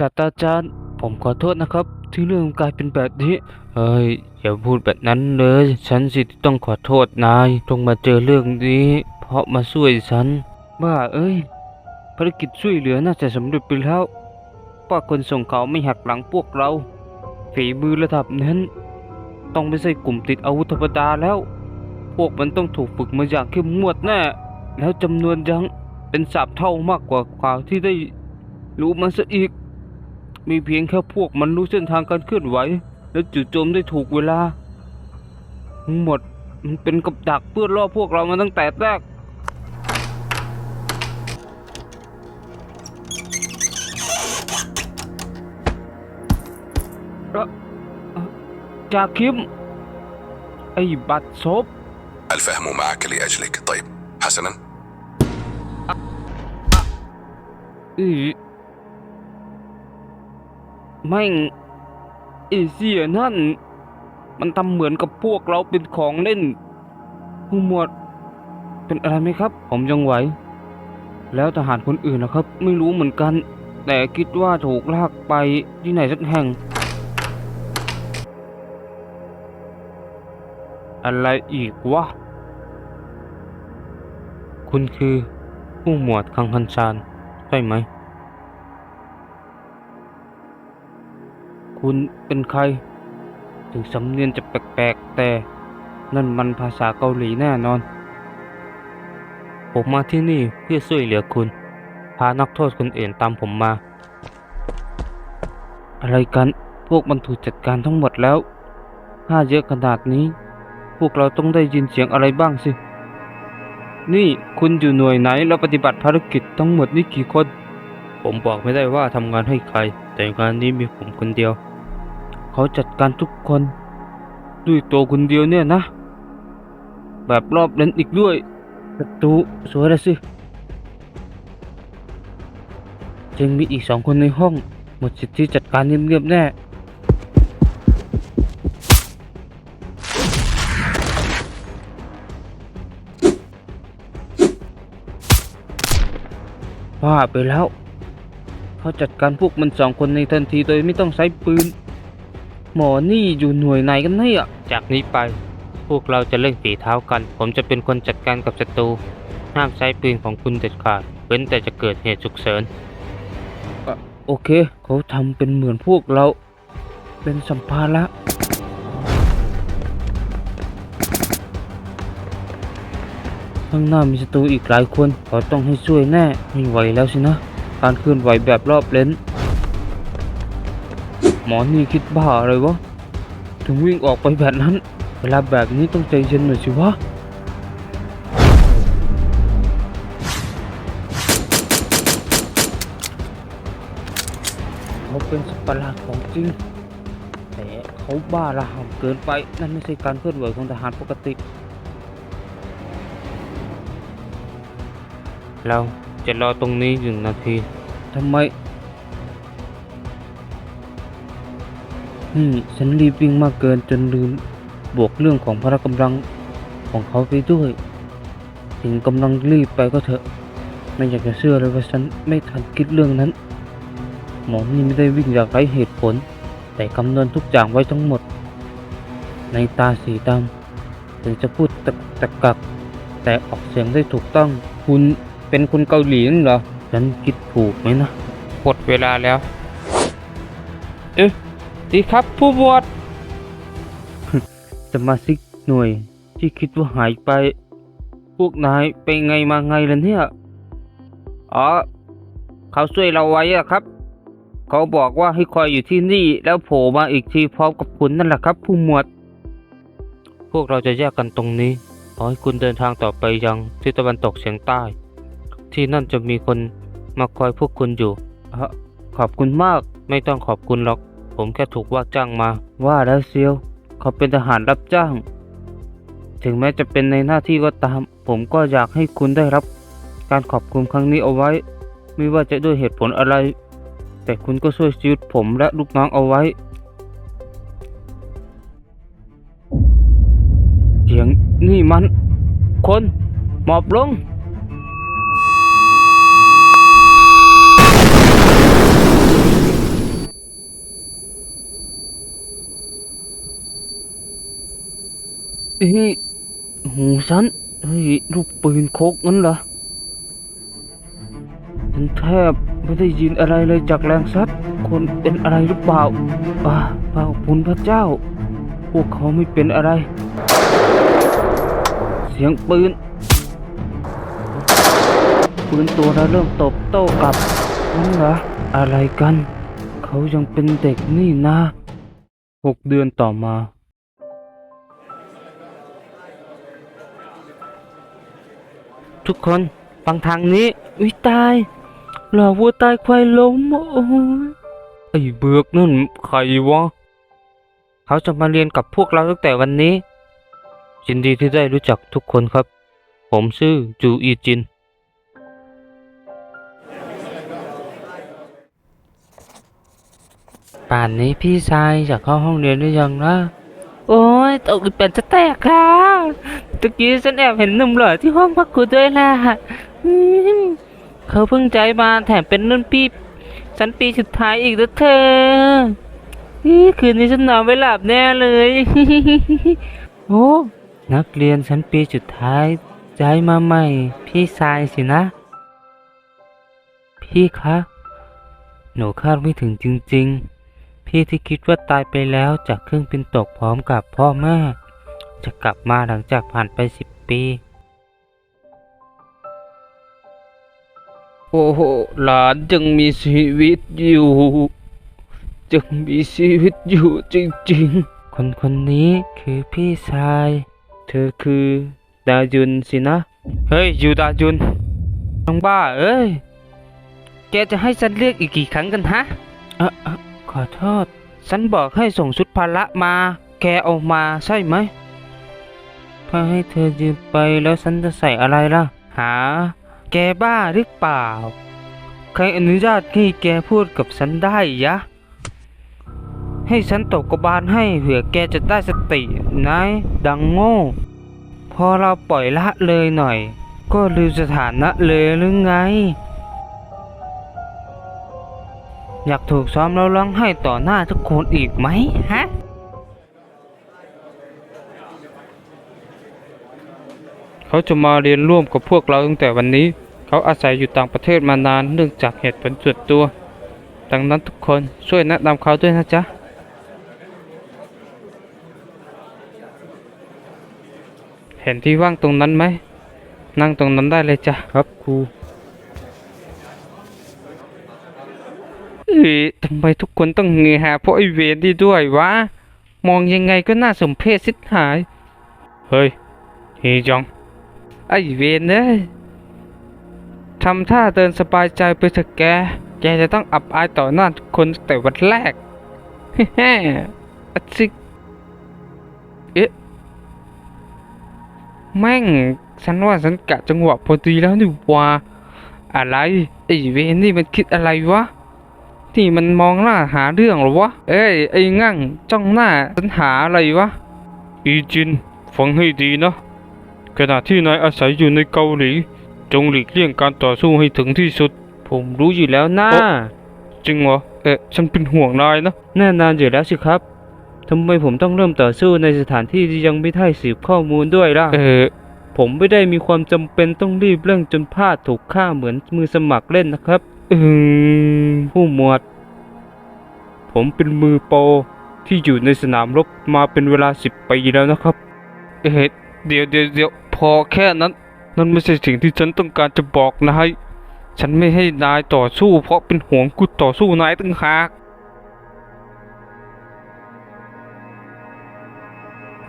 ศาสตราจารย์ ผมขอโทษนะครับ ที่เรื่องกลายเป็นแบบนี้ เฮ้ย อย่าพูดแบบนั้นเลย ฉันสิที่ต้องขอโทษนายต้องมาเจอเรื่องนี้ เพราะมาช่วยฉัน บ้าเอ้ย ภารกิจช่วยเหลือน่าจะสำเร็จไปแล้วป้าคนส่งเขาไม่หักหลังพวกเรา ฝีมือระดับนั้น ต้องไม่ใช่กลุ่มติดอาวุธธรรมดาแล้ว พวกมันต้องถูกฝึกมาอย่างเข้มงวดแน่ แล้วจำนวนยังเป็นสามเท่ามากกว่าข่าวที่ได้รู้มาซะอีก มีเพียงแค่พวกมันรู้เส้นทางการเคลื่อนไหว และจู่โจมได้ถูกเวลา ทั้งหมดมันเป็นกับดักเพื่อล่อพวกเรามาตั้งแต่แรก เอ่อเอ่อจาคิม ไอ้บัตรซบ الفهم معك لأجلك طيب حسنا อือ แม่งไอเสียนั่น มันทำเหมือนกับพวกเราเป็นของเล่นผู้หมวด เป็นอะไรไหมครับ ผมยังไหว แล้วทหารคนอื่นนะครับ ไม่รู้เหมือนกัน แต่คิดว่าถูกลากไปที่ไหนสักแห่ง อะไรอีกวะ คุณคือผู้หมวดคังคันชานใช่ไหม คุณเป็นใคร ถึงสำเนียงจะแปลกๆ แต่นั่นมันภาษาเกาหลีแน่นอน ผมมาที่นี่เพื่อช่วยเหลือคุณ พานักโทษคนอื่นตามผมมา อะไรกัน พวกมันถูกจัดการทั้งหมดแล้วถ้าเยอะขนาดนี้ พวกเราต้องได้ยินเสียงอะไรบ้างสิ นี่คุณอยู่หน่วยไหนแล้วปฏิบัติภารกิจทั้งหมดนี่กี่คน ผมบอกไม่ได้ว่าทำงานให้ใคร แต่งานนี้มีผมคนเดียว เขาจัดการทุกคนด้วยตัวคนเดียวเนี่ยนะ แบบรอบเล่นอีกด้วยประตูสวยล้วสิ จึงมีอีกสองคนในห้อง หมดสิทธิจัดการเงียบๆแน่ว่าไปแล้ว เขาจัดการพวกมันสองคนในทันทีโดยไม่ต้องใช้ปืน หมอนี่อยู่หน่วยไหนกันเนี่ย จากนี้ไป พวกเราจะเล่นฝีเท้ากัน ผมจะเป็นคนจัดการกับศัตรู ห้ามใช้ปืนของคุณเด็ดขาด เว้นแต่จะเกิดเหตุฉุกเฉิน โอเค เขาทำเป็นเหมือนพวกเรา เป็นสัมภาระ ข้างหน้ามีศัตรูอีกหลายคน เขาต้องให้ช่วยแน่ไม่ไหวแล้วสินะ การเคลื่อนไหวแบบรอบเลนห มอนี่คิดบ้าอะไรวะ ถึงวิ่งออกไปแบบนั้น เวลาแบบนี้ต้องใจเย็นหน่อยสิวะเขาเป็นสัตว์ประหลาดของจริง แต่เขาบ้าระห่ำเกินไปนั่นไม่ใช่การเคลื่อนไหวของทหารปกติ เราจะรอตรงนี้หนึ่งนาทีทำไม นี่ฉันรีบวิ่งมากเกินจนลืมบวกเรื่องของพละกำลังของเขาไปด้วย ถึงกำลังรีบไปก็เถอะ ไม่อยากจะเชื่อเลยว่าฉันไม่ทันคิดเรื่องนั้น หมอนี่ไม่ได้วิ่งอย่างไร้เหตุผล แต่คำนวณทุกอย่างไว้ทั้งหมด ในตาสีดำถึงจะพูดตะกุกตะกัก แต่ออกเสียงได้ถูกต้อง คุณเป็นคนเกาหลีนั่นเหรอ ฉันคิดถูกไหมนะหมดเวลาแล้ว เอ๊ะ ดีครับผู้บวชสมาชิกหน่วยที่คิดว่าหายไป พวกนายไปไงมาไงล่ะเนี่ย อ๋อ เขาช่วยเราไว้อะครับ เขาบอกว่าให้คอยอยู่ที่นี่ แล้วโผล่มาอีกทีพร้อมกับคุณนั่นแหละครับ ผู้หมวด พวกเราจะแยกกันตรงนี้ ขอให้คุณเดินทางต่อไปยังทิศตะวันตกเฉียงใต้ ที่นั่นจะมีคนมาคอยพวกคุณอยู่ ขอบคุณมากไม่ต้องขอบคุณหรอก ผมแค่ถูกว่าจ้างมา ว่าแล้วเซียว เขาเป็นทหารรับจ้าง ถึงแม้จะเป็นในหน้าที่ก็ตาม ผมก็อยากให้คุณได้รับ การขอบคุณครั้งนี้เอาไว้ ไม่ว่าจะด้วยเหตุผลอะไร แต่คุณก็ช่วยชีวิตผมและลูกน้องเอาไว้เสียงนี่มัน คนหมอบลง เอ้ยหูฉันเฮ้ยลูกปืนโคกงั้นเหรอฉันแทบไม่ได้ยินอะไรเลยจากแรงซัดคนเป็นอะไรหรือเปล่าอ่าพระคุณพระเจ้า พวกเขาไม่เป็นอะไร เสียงปืน ปืนตัวนั้นเริ่มตบโต้กลับนั่นเหรออะไรกัน เขายังเป็นเด็กนี่นะหกเดือนต่อมา ทุกคนฟังทางนี้วิตายหล่อวัวตายควายล้มโอ้ยไอ้เบือกนั่นใครวะเขาจะมาเรียนกับพวกเราตั้งแต่วันนี้ยินดีที่ได้รู้จักทุกคนครับ ผมชื่อจูอีจิน ป่านนี้พี่ชายจะเข้าห้องเรียนหรือยังนะ โอ้ยตกเป็นจะแตกค่ะ ตะกี้ฉันแอบเห็นหนุ่มหล่อที่ห้องพักครูด้วยนะเขาเพิ่งใจมาแถมเป็นรุ่นพี่ฉันปีสุดท้ายอีกแล้วเธออคืนนี้ฉันนอนไม่หลับแน่เลย โอ้นักเรียนชั้นปีสุดท้ายย้ายมาใหม่ พี่ชายสินะ พี่คะ หนูคาดไม่ถึงจริง ๆ พี่ที่คิดว่าตายไปแล้วจากเครื่องบินตกพร้อมกับพ่อแม่ จะกลับมาหลังจากผ่านไปสิบปี โอ้โหหลานยังมีชีวิตอยู่ยังมีชีวิตอยู่จริงๆ คนคนนี้คือพี่ชาย เธอคือดายุนสินะ เฮ้ยยูดายุนน้องบ้าเอ้ย แกจะให้ฉันเรียกอีกกี่ครั้งกันฮะเออเอ่อขอโทษ ฉันบอกให้ส่งชุดพละมา แกเอามาใช่ไหม พื่อให้เธอยืมไปแล้วฉันจะใส่อะไรล่ะ หา แกบ้าหรือเปล่า ใครอนุญาตให้แกพูดกับฉันได้ยะ ให้ฉันตกกระบาลให้เผื่อแกจะได้สตินายดังโง่ พอเราปล่อยละเลยหน่อย ก็ลืมสถานะเลยหรือไง อยากถูกซ้อมแล้วร้องไห้ต่อหน้าทุกคนอีกไหมฮะ เขาจะมาเรียนร่วมกับพวกเราตั้งแต่วันนี้ เขาอาศัยอยู่ต่างประเทศมานานเนื่องจากเหตุผลส่วนตัว ดังนั้นทุกคนช่วยแนะนำเขาด้วยนะจ๊ะเห็นที่ว่างตรงนั้นไหม นั่งตรงนั้นได้เลยจ้ะครับครูเอ๊ะทำไมทุกคนต้องเงยหาเพราะไอเวนนี่ด้วยวะ มองยังไงก็น่าสมเพชสิทหาย เฮ้ยฮีจอง ไอเวนเอ้ยทำท่าเดินสบายใจไปเถอะแก แกจะต้องอับอายต่อหน้าคนแต่วันแรกแฮ่อะซิเอ๊ะ แม่ง ฉันว่าฉันกะจังหวะพอดีแล้วนี่ว่า อะไร ไอเวนนี่มันคิดอะไรวะที่มันมองหน้าหาเรื่องหรอวะ เอ้ยไอ้งั่งจ้องหน้าฉันหาอะไรวะ อีจินฟังให้ดีนะ ขณะที่นายอาศัยอยู่ในเกาหลี จงหลีกเลี่ยงการต่อสู้ให้ถึงที่สุด ผมรู้อยู่แล้วนะจริงเหรอเอ๊ะฉันเป็นห่วงนายนะแน่นอนอยู่แล้วสิครับทำไมผมต้องเริ่มต่อสู้ในสถานที่ที่ยังไม่ได้สืบข้อมูลด้วยล่ะเออผมไม่ได้มีความจำเป็นต้องรีบเร่งจนพลาดถูกฆ่าเหมือนมือสมัครเล่นนะครับอืมผู้หมวด ผมเป็นมือโปรที่อยู่ในสนามรบมาเป็นเวลาสิบปีแล้วนะครับ เอ๊ะเดี๋ยวเดี๋ยวเดี๋ยว พอแค่นั้น นั่นไม่ใช่สิ่งที่ฉันต้องการจะบอกนายฉันไม่ให้นายต่อสู้เพราะเป็นห่วงกูต่อสู้นายตั้งหาก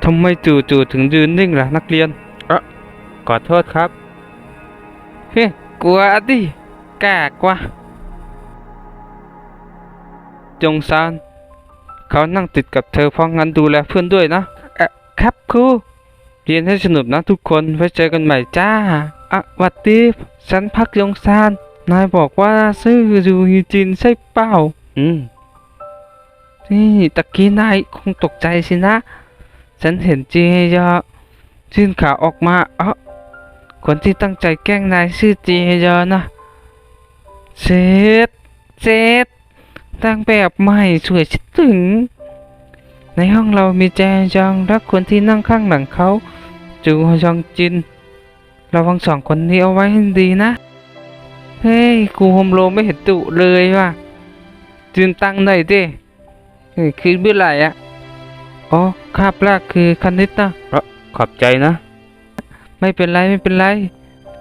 ทำไมจู่ๆถึงยืนนิ่งล่ะนักเรียนอะขอโทษครับ เฮ้ยกลัวดิกล้ากว่า จงซาน เขานั่งติดกับเธอเพราะงั้นดูแลเพื่อนด้วยนะเอ่อครับครู เรียนให้สนุกนะทุกคน ไว้เจอกันใหม่จ้าอะวัดดีฉันพักยงซาน นายบอกว่าซื่อจูฮีจินใช่เปล่า อืม นี่ตะกี้นายคงตกใจสินะ ฉันเห็นจีฮยอยื่นขาออกมาเอ้าคนที่ตั้งใจแกล้งนายชื่อจีฮยอนะเซตเซตตั้งแบบใหม่สวยชิดถึง ในห้องเรามีแจจองและคนที่นั่งข้างหลังเขา จูฮยองจินระวังสองคนนี้เอาไว้ให้ดีนะ เฮ้ยกูโฮมโลไม่เห็นตุเลยว่ะจืนตั้งหน่อยดิคือเมื่อไหร่อะอ๋อคาบแรกคือคณิตนะขอบใจนะ ไม่เป็นไรไม่เป็นไร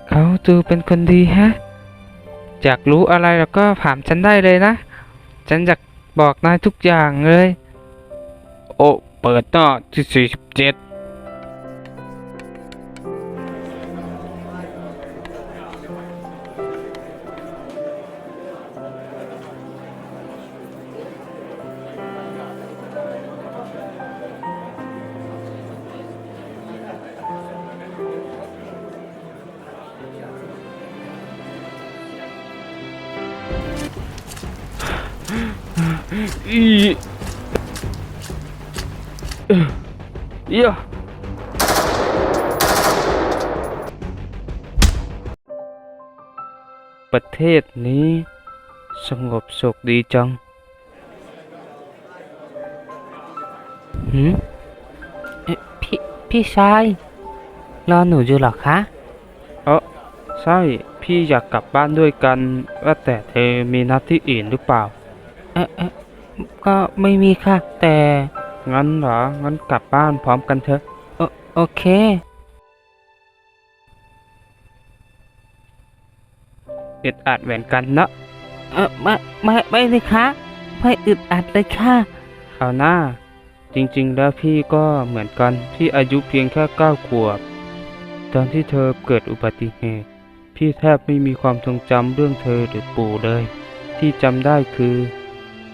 เขาดูเป็นคนดีฮะอยากรู้อะไรแล้วก็ถามฉันได้เลยนะ ฉันอยากบอกนายทุกอย่างเลย โอเปิดหน้าที่ 47 เอ่อเยอะประเทศนี้สงบสุขดีจังหืมเอ๊ะพี่พี่ชายรอหนูอยู่เหรอคะเออใช่ พี่อยากกลับบ้านด้วยกัน ว่าแต่เธอมีนัดที่อื่นหรือเปล่า เอ๊ะเอ๊ะก็ไม่มีค่ะ แต่ งั้นเหรอ งั้นกลับบ้านพร้อมกันเถอะโอโอเคเอ็ดอัดแหวนกันนะเออไม่ไม่ไม่เลยคะไม่อึดอัดเลยค่ะ เอาหน้า จริงๆ แล้วพี่ก็เหมือนกันพี่อายุเพียงแค่เก้าขวบ ตอนที่เธอเกิดอุบัติเหตุ พี่แทบไม่มีความทรงจำเรื่องเธอหรือปู่เลย ที่จำได้คือ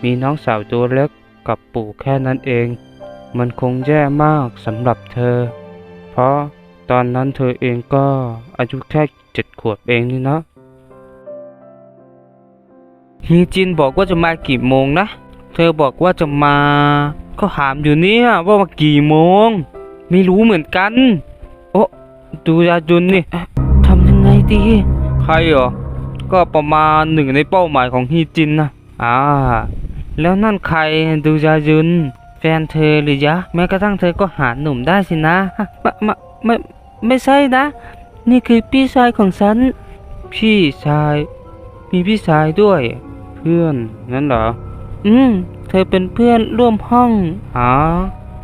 มีน้องสาวตัวเล็ก กับปู่แค่นั้นเอง มันคงแย่มากสำหรับเธอ เพราะตอนนั้นเธอเองก็อายุแค่เจ็ดขวบเองนี่นะฮีจินบอกว่าจะมากี่โมงนะ เธอบอกว่าจะมา ก็ถามอยู่เนี่ยว่ามากี่โมง ไม่รู้เหมือนกัน โอ้ดูยาจุนนี่ทำยังไงดีใครเหรอ ก็ประมาณหนึ่งในเป้าหมายของฮีจินนะอ่า แล้วนั่นใครดูยาจุน แฟนเธอหรือยะ แม้กระทั่งเธอก็หาหนุ่มได้สินะไม่ไม่ไม่ไม่ใช่นะ นี่คือพี่ชายของฉัน พี่ชาย มีพี่ชายด้วย เพื่อนงั้นเหรอ อืม เธอเป็นเพื่อนร่วมห้องอ๋อ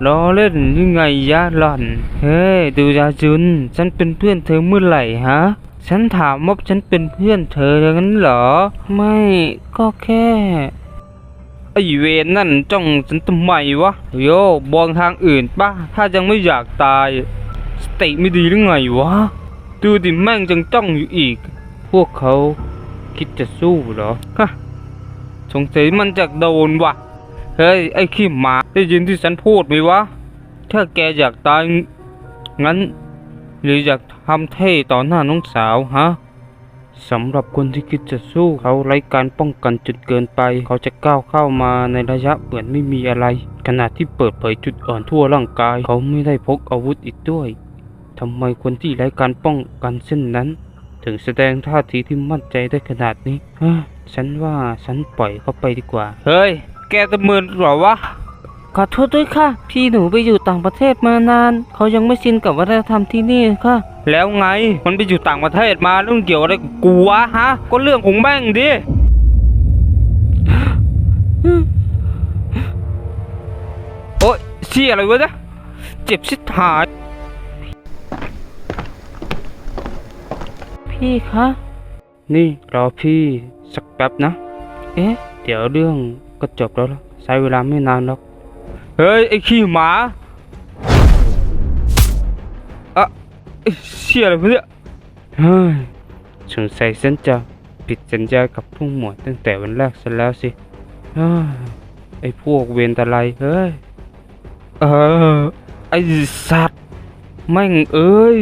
ล้อเล่นยังไงยะหล่อน เฮ้ยดูยาจุน ฉันเป็นเพื่อนเธอเมื่อไหร่ฮะ ฉันถามว่าฉันเป็นเพื่อนเธองั้นเหรอ ไม่ก็แค่ ไอเวนนั่นจ้องฉันทำไมวะโยบองทางอื่นปะถ้ายังไม่อยากตายสติไม่ดีหรือไงวะดูดิแม่งจังจ้องอยู่อีก พวกเขาคิดจะสู้เหรอฮะสงสัยมันจะโดนวะเฮ้ยไอ้ขี้หมาได้ยินที่ฉันพูดไหมวะ ถ้าแกอยากตายงั้น หรืออยากทำเท่ต่อหน้าน้องสาวฮะ สำหรับคนที่คิดจะสู้เขาไร้การป้องกันจนเกินไป เขาจะก้าวเข้ามาในระยะเหมือนไม่มีอะไร ขณะที่เปิดเผยจุดอ่อนทั่วร่างกาย เขาไม่ได้พกอาวุธอีกด้วยทำไมคนที่ไร้การป้องกันเช่นนั้น ถึงแสดงท่าทีที่มั่นใจได้ขนาดนี้เฮ้ยฉันว่าฉันปล่อยเขาไปดีกว่า เฮ้ย แกตะเมินหรอวะขอโทษด้วยค่ะ พี่หนูไปอยู่ต่างประเทศมานาน เขายังไม่ชินกับวัฒนธรรมที่นี่ค่ะ แล้วไงมันไปอยู่ต่างประเทศมาเรื่องเกี่ยวอะไรกับกูวะฮะ ก็เรื่องของแม่งดิโอ๊ยเชี่ยอะไรวะเนี่ยเจ็บชิดหาย พี่คะ นี่รอพี่สักแป๊บนะ เอ๊ะ เดี๋ยวเรื่องก็จบแล้วล่ะใช้เวลาไม่นานหรอก เฮ้ย ไอ้ขี้หมา เชี่ยอะไรเนี่ยเฮ้ยสงสัยฉันจะผิดสัญญากับผู้หมวดตั้งแต่วันแรกซะแล้วสิเฮ้ยไอ้พวกเวรตะไลเฮ้ย เออ ไอ้สัตว์แม่งเอ้ย